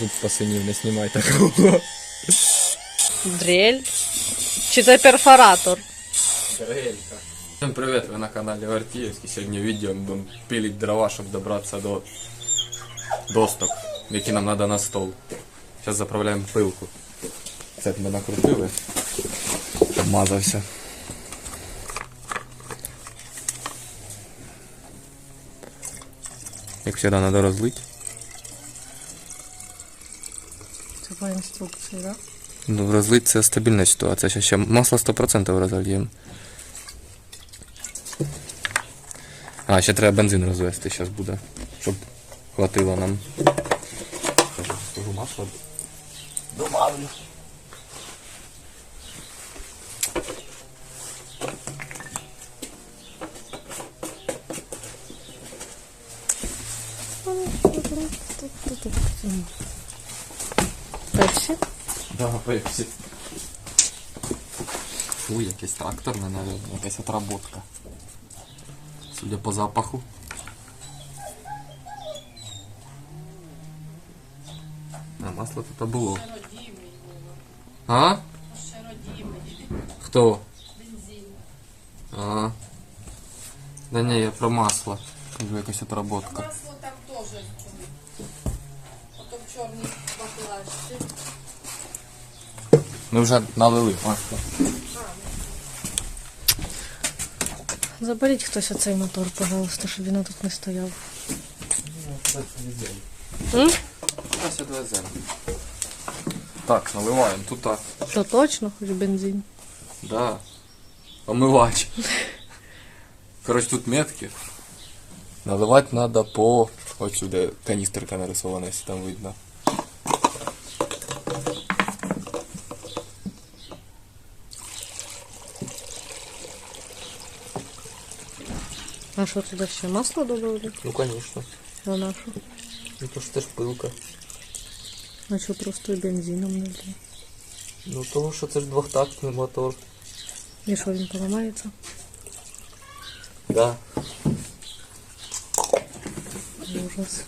Зуб посинів, не знімай такого. Дрель. Чи це перфоратор? Грелька. Всем привет, вы на канале Артиевский. Сегодня видео мы будем пилить дрова, чтобы добраться до досток, які нам надо на стол. Сейчас заправляємо пилку. Цеп ми накрутили. Обмазався. Як завжди, треба розлити. По інструкції, так? Ну, розлить це стабільна ситуація. Ще, ще масло 100% розольємо. А, ще треба бензин розвести, зараз буде. Щоб хватило нам. Скажу масло. Добавлю. Пепсі. Да, пепсі. Фу, якийсь тракторний, навіть, якась отработка. Судя по запаху. А масло тут було. А? Хто? А. Да не, я про масло. Кажу, якась отработка. Масло там теж. Ми вже налили. Заберіть хтось оцей мотор, пожалуйста, щоб він тут не стояв. М? Ось відвеземо. Так, наливаємо. Тут так. То точно, хоч бензин. Да. Омивач. Короче, тут метки. Наливать надо по... Ось сюди каністерка нарисована, якщо там видно. А що туди ще масло додали? Ну, конечно. На нашу? Ну, то це ж пилка. А що просто бензином не влі? Ну, того, що це ж двохтактний мотор. І що він поламається? Да. Ужас.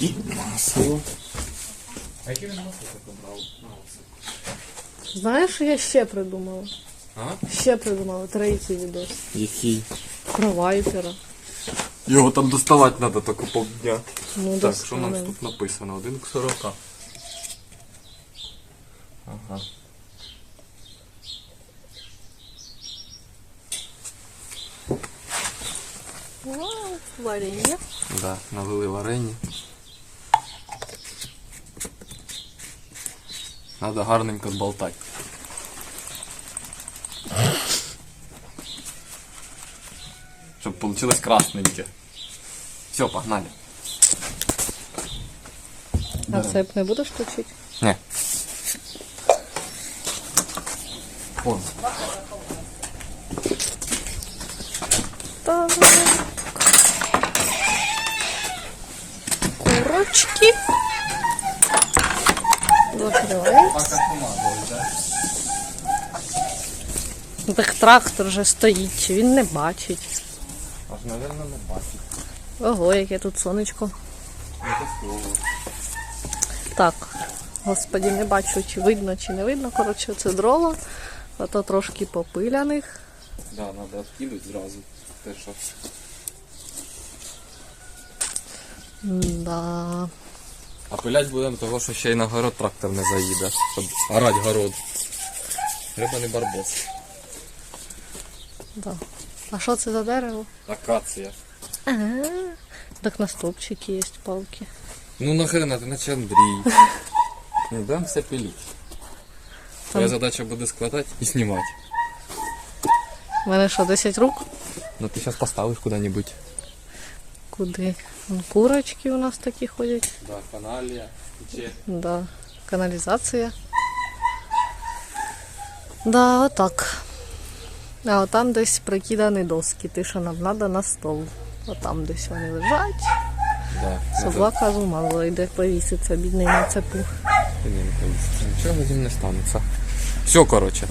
І масло. А яке він масло? Знаєш, що я ще придумала? А? Ще придумала третій відос. Який? Про вайпера. Його там доставати треба тільки повдня. Ну, Так, що у нас достанемо. тут написано? 1 к 40. Ага. Вау, варенье. Да, налили варені. Надо гарненько зболтати. Щоб получилось красненьке. Все, погнали. А цеп не будеш точити? Не. Вон. Так. Курочки. Закриваємо. Так трактор вже стоїть, він не бачить. Аж, мабуть, не бачить. Ого, яке тут сонечко. Так, господі, не бачу, чи видно, чи не видно. Коротше, це дрова. А то трошки попиляних. Да, надо откинуть зразу. Те, що. Да. А пилять будемо того, що ще й на город трактор не заїде, щоб орать город. Треба не барбос. Да. А що це за дерево? Акація. Ага. Так на стовпчике є палки. Ну нахрена, ти наче Андрій. Ну, дам все пилить. Твоя задача буде складати і знімати. У мене що, 10 рук? Ну ти зараз поставиш куди-небудь. Куди? Вон Курочки у нас такі ходять. Да, каналія, тече. Да. Каналізація. Да, отак. А отам десь прикидані доски. Ти що нам треба на стол. Отам десь вони лежать. Да. ну, Собака з ума йде повіситься, бідний на цепу. Ні, не повіситься. Нічого з ним не станеться. Все, коротше.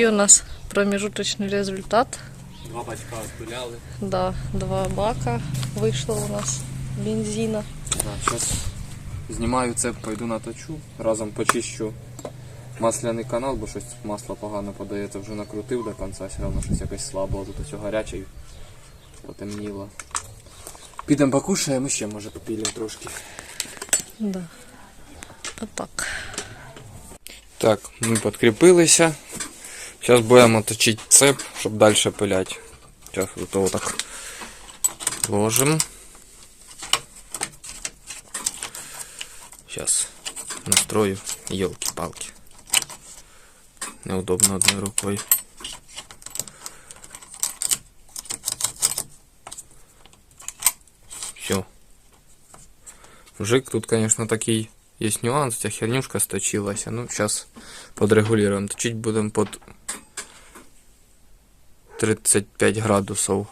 Такий у нас промежуточний результат. Два бачка відпиляли. Да, два бака вийшло у нас бензина. Так, зараз знімаю це, пойду наточу. Разом почищу масляний канал, бо щось масло погано подається, вже накрутив до кінця, все одно щось якось слабо, тут все гаряче і потемніло. Підемо покушаємо, ще може попілимо трошки. Да. Отак. Так, ми підкріпилися. Зараз будемо точити цеп, щоб далі пиляти. Зараз вот так ложимо. Сейчас настрою. Елки-палки. Неудобно одной рукой. Все. Мужик, тут, конечно, такий есть нюанс. У хернюшка сточилась. Ну, сейчас подрегулируем. Точить будем под 35 градусов.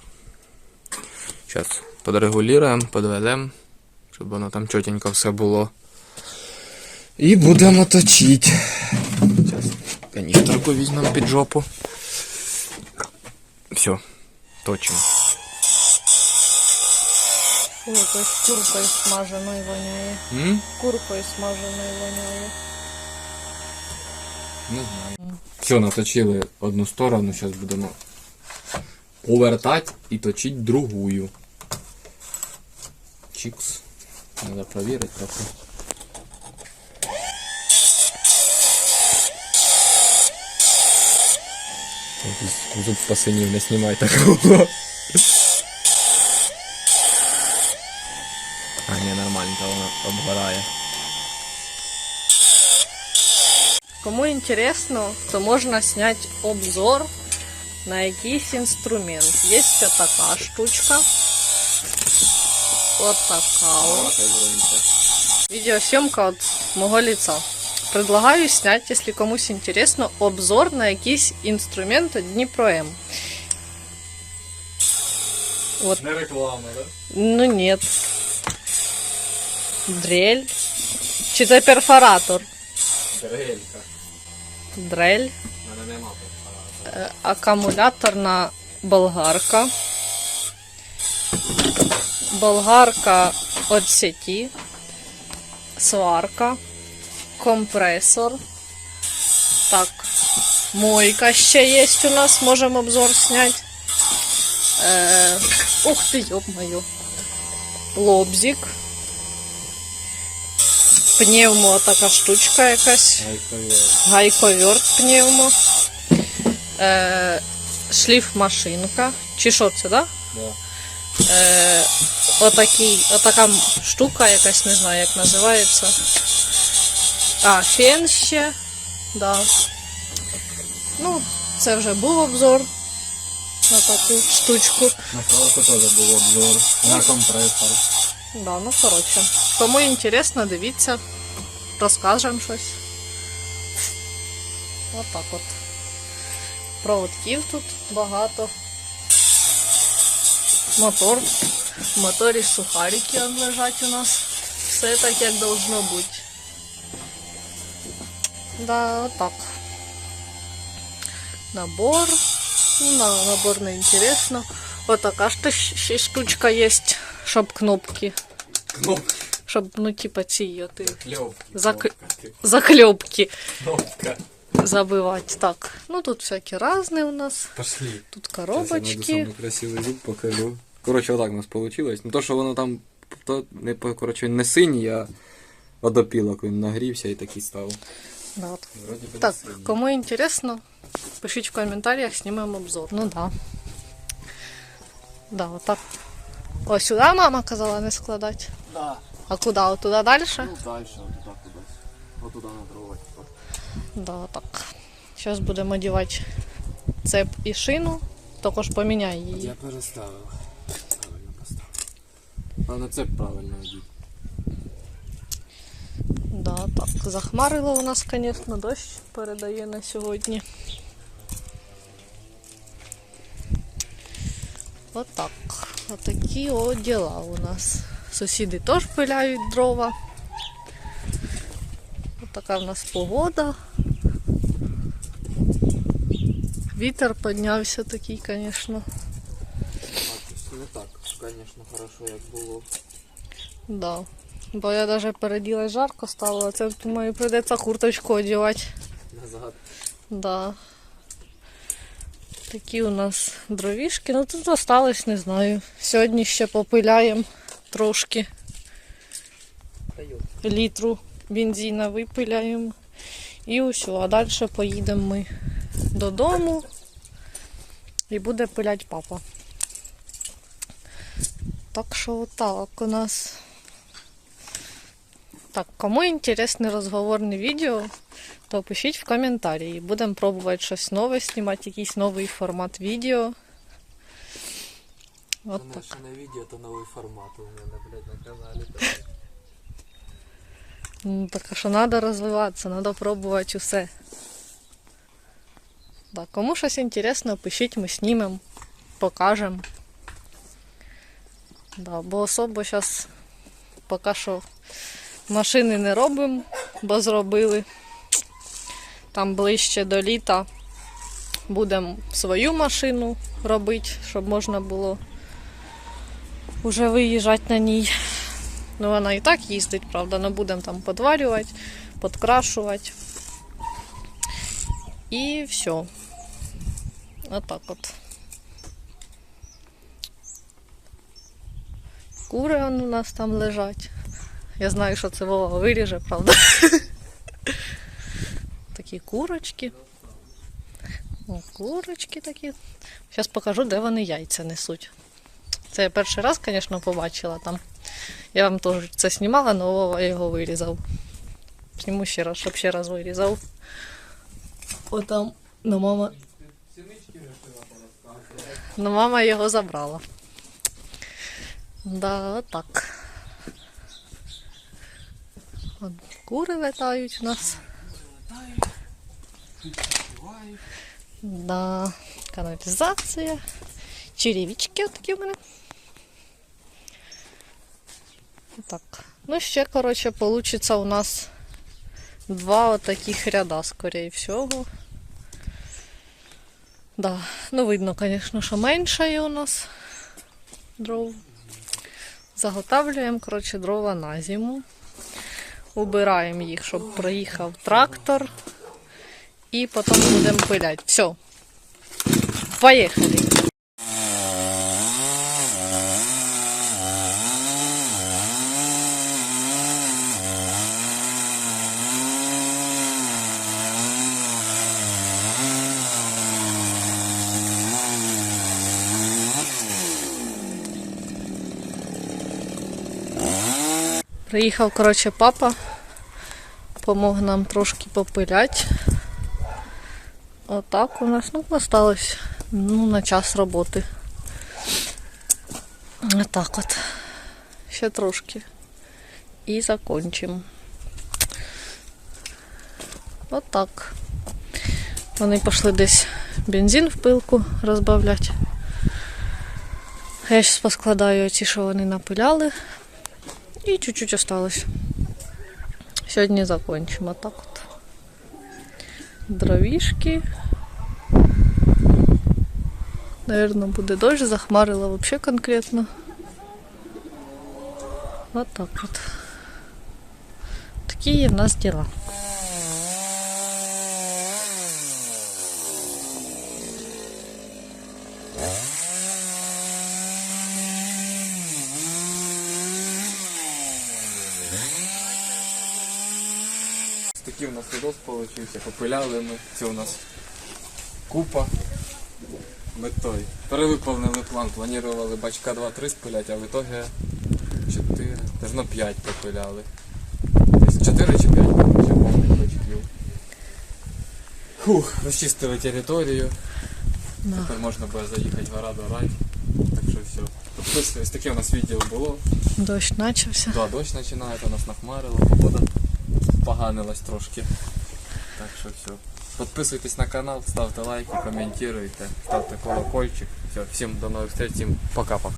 Сейчас подрегулируем, подведем, щоб воно там чотенько все було. І будемо точити. Зараз каністрку візьмемо під жопу. Все, точимо. Ой, якось куркою смаженою воняє. М? Куркою смаженою воняє. Не знаю. Все, наточили одну сторону, зараз будемо повертати і точити другую. Треба перевірити трохи. Якийсь Зуб посинів, не знімай такого. А, ні, нормально, то воно обгорає. Кому интересно, то можно снять обзор на якийсь инструмент. Есть вот такая штучка. Вот такая вот. Видеосъемка от моего лица. Предлагаю снять, если кому-то интересно, обзор на якийсь инструмент Дніпро М. Вот, Не реклама, да? ну нет. Дрель. Чи це перфоратор? Дрелька. Дрель. Мене нема акумуляторна болгарка. Болгарка від сеті. Сварка. Компресор. Так. Мойка ще є у нас, можемо обзор зняти. Е, ух ти, йоб-моє. Лобзик. Пневмо така штучка якась. Гайковерт пневмо. Е, шліф-машинка. Чи що це, да? Да. Е, отакий, отака штука, якась не знаю, як називається. А, фен ще. Да. Ну, це вже був обзор на таку штучку. На палку теж був обзор. На компресор. Да, ну коротше. Кому інтересно, дивіться, розкажемо щось. Отак от. Проводків тут багато. Мотор. В моторі сухарики лежать у нас. Все так, як должно бути. Да, отак. Набор. Ну, на, набор не інтересно. Отака ж ще- штучка є, щоб кнопки. Кнопка. Щоб, ну, типа ці оти, Кльопки. Зак- кнопка, закльопки Кнопка. Забивати. Так, ну тут всякі різні у нас. Пошли. Тут Сейчас я найду коробочки. самый красивый зуб, покажу. Короче, вот так у нас получилось. Ну то, що воно там то не по- короче, не синій, а водопілок він нагрівся і такий став. Да, от. Би Так, не синій. кому інтересно, пишіть в коментарях, знімемо обзор. Ну да. Да, отак. Ось сюди мама казала не складати. Да. А куди? Отуди далі? Ну далі, отуда кудись. Отуда на дрова. Да, так. Зараз будемо одягати цеп і шину, також поміняй її. Я переставив. Правильно поставив. Правильно, це правильно йдіть. Да, так. Захмарило у нас, звісно, дощ передає на сьогодні. Отак. Отакі о діла у нас. Сусіди теж пиляють дрова. Отака в нас погода. Вітер піднявся такий, звісно. Не так, звісно, хорошо, як було. Да. Бо я навіть переділась жарко стало, а це думаю, прийдеться курточку одягати. Назад. Да. Такі у нас дровішки. Ну тут осталось, не знаю. Сьогодні ще попиляємо трошки. Даю. літру бензина випиляємо. І усе, а далі поїдемо ми додому і буде пилять папа. Так що так у нас. Так, кому інтересне розговорне відео, то пишіть в коментарі. Будемо пробувати щось нове знімати, якийсь новий формат відео. От Мене так. на відео, то новий формат у мене, блядь, на каналі. Так. Ну, так що треба розвиватися, треба пробувати усе. Да, кому щось інтересно, пишіть, ми знімемо, покажемо. Да, бо особо зараз поки що машини не робимо, бо зробили. Там ближче до літа будемо свою машину робити, щоб можна було вже виїжджати на ній. Ну, вона і так їздить, правда, не будемо там подварювати, подкрашувати. І все. Отак от. Кури он у нас там лежать. Я знаю, що це Вова виріже, правда. Такі курочки. Курочки такі. Зараз покажу, де вони яйця несуть. Це я перший раз, звісно, побачила там. Я вам теж це знімала, але Вова його вирізав. Зніму ще раз, щоб ще раз вирізав. Отам, ну мама. Ну, мама його забрала. Да, отак. От кури летають у нас. Да, каналізація. Черевички такі в мене. Так. Ну, ще, коротше, получится у нас два вот таких ряда, скорее всего. Да, ну видно, конечно, що менше у нас дров. Заготавлюємо, коротше, дрова на зиму. Убираємо їх, щоб проїхав трактор. І потім будемо пиляти. Все. Поїхали. Приїхав, коротше, папа. Помог нам трошки попиляти. Отак у нас, ну, осталось ну, на час роботи. Отак от. Ще трошки. І закончимо. Отак. Вони пішли десь бензин в пилку розбавляти. Я зараз поскладаю ті, що вони напиляли. І чуть-чуть осталось. Сегодня закончим. Вот так вот. Дровишки. Наверное, будет дождь. Захмарила вообще конкретно. Вот так вот. Такие у нас дела. У получився. Попиляли ми. Це у нас купа. Ми той. Перевиповнили план. Планували бачка 2-3 спиляти, а в итоге 4, должно 5 попиляли. Тобто 4 чи 5 повних бачків. Фух, розчистили територію. Да. Тепер можна буде заїхати гора до рай. Так що все. Підписуйтесь, таке у нас відео було. Дощ начався. Да, дощ починає, то нас нахмарило, погода поганилась трошки. Так що все. Підписуйтесь на канал, ставте лайки, коментуйте, ставте колокольчик. Все, всім до нових встреч, всім пока-пока.